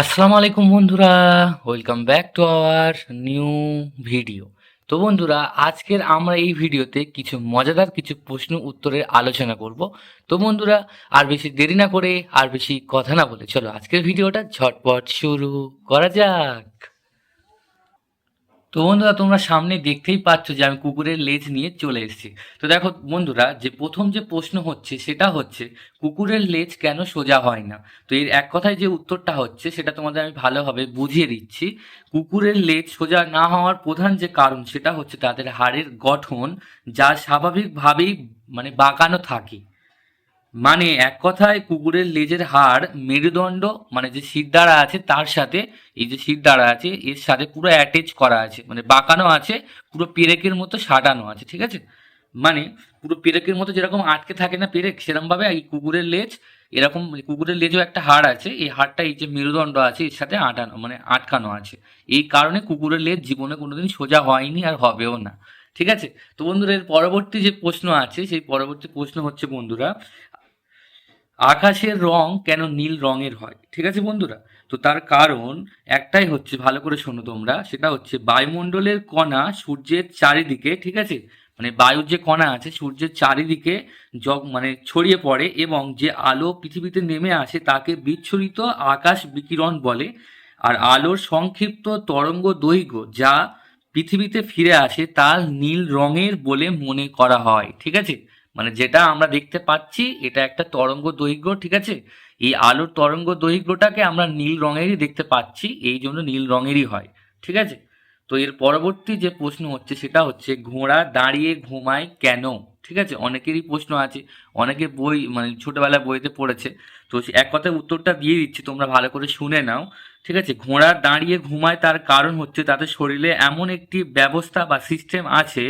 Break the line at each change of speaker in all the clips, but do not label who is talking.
আসসালামু আলাইকুম বন্ধুরা welcome back to our new video তো বন্ধুরা, আজকের আমরা এই ভিডিওতে কিছু মজাদার কিছু প্রশ্ন উত্তরের আলোচনা করব। তো বন্ধুরা, আর বেশি দেরি না করে, আর বেশি কথা না বলে চলো আজকের ভিডিওটা ঝটপট শুরু করা যাক। তো বন্ধুরা, তোমরা সামনে দেখতেই পাচ্ছ যে আমি কুকুরের লেজ নিয়ে চলে এসেছি। তো দেখো বন্ধুরা, যে প্রথম যে প্রশ্ন হচ্ছে সেটা হচ্ছে, কুকুরের লেজ কেন সোজা হয় না? তো এর এক কথায় যে উত্তরটা হচ্ছে, সেটা তোমাদের আমি ভালোভাবে বুঝিয়ে দিচ্ছি। কুকুরের লেজ সোজা না হওয়ার প্রধান যে কারণ, সেটা হচ্ছে তাদের হাড়ের গঠন, যা স্বাভাবিকভাবেই মানে বাঁকানো থাকে। মানে এক কথায় কুকুরের লেজের হাড় মেরুদণ্ড মানে যে শিরদাঁড়া আছে তার সাথে, এই যে শিরদাঁড়া আছে, এর সাথে পুরো অ্যাটাচ করা আছে মানে বাঁকানো আছে, পুরো পেরেকের মতো সাজানো আছে, ঠিক আছে? মানে পুরো পেরেকের মতো যেরকম আটকে থাকে না পেরেক সেরকম ভাবে এই কুকুরের লেজ, এরকম কুকুরের লেজও একটা হাড় আছে, এই হাড়টা এই যে মেরুদণ্ড আছে, এর সাথে আটানো মানে আটকানো আছে। এই কারণে কুকুরের লেজ জীবনে কোনোদিন সোজা হয়নি আর হবেও না, ঠিক আছে? তো বন্ধুরা, এর পরবর্তী যে প্রশ্ন আছে, সেই পরবর্তী প্রশ্ন হচ্ছে, বন্ধুরা আকাশের রং কেন নীল রঙের হয়? ঠিক আছে বন্ধুরা? তো তার কারণ একটাই হচ্ছে, ভালো করে শোনো তোমরা, সেটা হচ্ছে বায়ুমণ্ডলের কণা সূর্যের চারিদিকে, ঠিক আছে? মানে বায়ুর যে কণা আছে, সূর্যের চারিদিকে জগ মানে ছড়িয়ে পড়ে এবং যে আলো পৃথিবীতে নেমে আসে, তাকে বিচ্ছুরিত আকাশ বিকিরণ বলে। আর আলোর সংক্ষিপ্ত তরঙ্গ দৈর্ঘ্য যা পৃথিবীতে ফিরে আসে, তা নীল রঙের বলে মনে করা হয়, ঠিক আছে? মানে যেটা আমরা দেখতে পাচ্ছি, এটা একটা তরঙ্গ দৈর্ঘ্য, ঠিক আছে? এই আলোর তরঙ্গ দৈর্ঘ্যটাকে আমরা নীল রঙেরই দেখতে পাচ্ছি, এই জন্য নীল রঙেরই হয়, ঠিক আছে? তো এর পরবর্তী যে প্রশ্ন হচ্ছে, সেটা হচ্ছে, ঘোড়া দাঁড়িয়ে ঘুমায় কেন? ঠিক আছে? অনেকেরই প্রশ্ন আছে, অনেকে বই মানে ছোটবেলায় বইতে পড়েছে। তো এক কথায় উত্তরটা দিয়ে দিচ্ছি, তোমরা ভালো করে শুনে নাও। ঠিক আছে? ঘোড়া দাঁড়িয়ে ঘুমায় তার কারণ হচ্ছে, তাদের শরীরে এমন একটি ব্যবস্থা বা সিস্টেম আছে,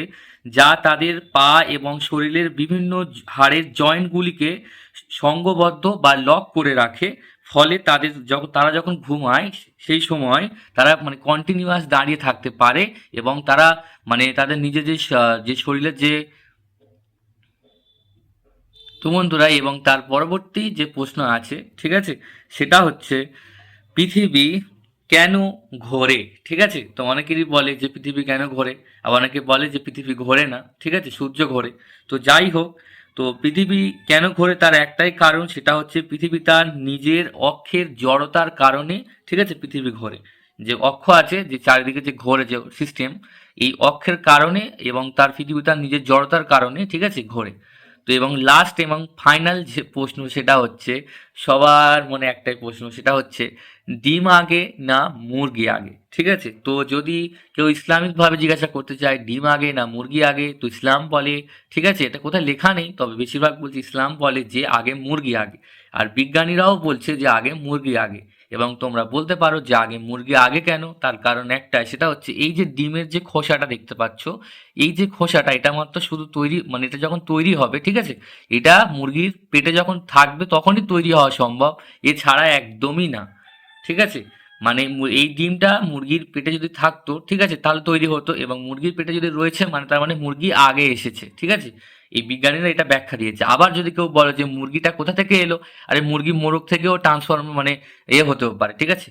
যা তাদের পা এবং শরীরের বিভিন্ন হাড়ের জয়েন্টগুলিকে সঙ্গবদ্ধ বা লক করে রাখে। ফলে তাদের যখন, তারা যখন ঘুমায়, সেই সময় তারা মানে কন্টিনিউয়াস দাঁড়িয়ে থাকতে পারে এবং তারা মানে তাদের নিজের যে যে শরীরের যে তো বন্ধুরা এবং তার পরবর্তী যে প্রশ্ন আছে, ঠিক আছে? সেটা হচ্ছে, পৃথিবী কেন ঘোরে? ঠিক আছে? তো অনেকেরই বলে যে পৃথিবী কেন ঘোরে? আবার অনেকে বলে যে পৃথিবী ঘোরে না, ঠিক আছে? সূর্য ঘোরে। তো যাই হোক তো পৃথিবী কেন ঘোরে তার একটাই কারণ সেটা হচ্ছে পৃথিবী তার নিজের অক্ষের জড়তার কারণে, ঠিক আছে, পৃথিবী ঘোরে। যে অক্ষ আছে, যে চারিদিকে যে ঘোরে যে সিস্টেম এই অক্ষের কারণে এবং তার পৃথিবী তার নিজের জড়তার কারণে, ঠিক আছে, ঘোরে। তো এবং লাস্ট এবং ফাইনাল যে প্রশ্ন সেটা হচ্ছে, সবার মনে একটাই প্রশ্ন, সেটা হচ্ছে, ডিম আগে না মুরগি আগে? ঠিক আছে? তো যদি কেউ ইসলামিকভাবে জিজ্ঞাসা করতে চায়, ডিম আগে না মুরগি আগে? তো ইসলাম বলে, ঠিক আছে, এটা কোথায় লেখা নেই, তবে বেশিরভাগ বলছে ইসলাম বলে যে আগে মুরগি আগে। আর বিজ্ঞানীরাও বলছে যে আগে মুরগি আগে। এবং তোমরা বলতে পারো যে আগে মুরগি আগে কেন? তার কারণ একটাই, সেটা হচ্ছে এই যে ডিমের যে খোসাটা দেখতে পাচ্ছ, এই যে খোসাটা এটা মাত্র শুধু তৈরি মানে এটা যখন তৈরি হবে, ঠিক আছে? এটা মুরগির পেটে যখন থাকবে তখনই তৈরি হওয়া সম্ভব, এছাড়া একদমই না, ঠিক আছে? মানে এই ডিমটা মুরগির পেটে যদি থাকতো, ঠিক আছে? তাহলে তৈরি হতো এবং মুরগির পেটে যদি রয়েছে মানে তার মানে মুরগি আগে এসেছে, ঠিক আছে? এই বিজ্ঞানীরা এটা ব্যাখ্যা দিয়েছে। আবার যদি কেউ বলে যে মুরগিটা কোথা থেকে এলো? আরে মুরগি মোরগ থেকেও ট্রান্সফর্ম মানে এ হতেও পারে, ঠিক আছে?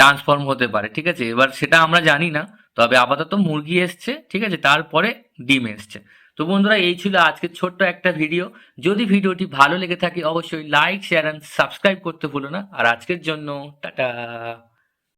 ট্রান্সফর্ম হতে পারে, ঠিক আছে? এবার সেটা আমরা জানি না, তবে আপাতত মুরগি এসছে, ঠিক আছে? তারপরে ডিম এসছে। তো বন্ধুরা, এই ছিল আজকের ছোট্ট একটা ভিডিও যদি ভিডিওটি ভালো লেগে থাকে, অবশ্যই লাইক শেয়ার অ্যান্ড সাবস্ক্রাইব করতে ভুলো না। আর আজকের জন্য, টাটা!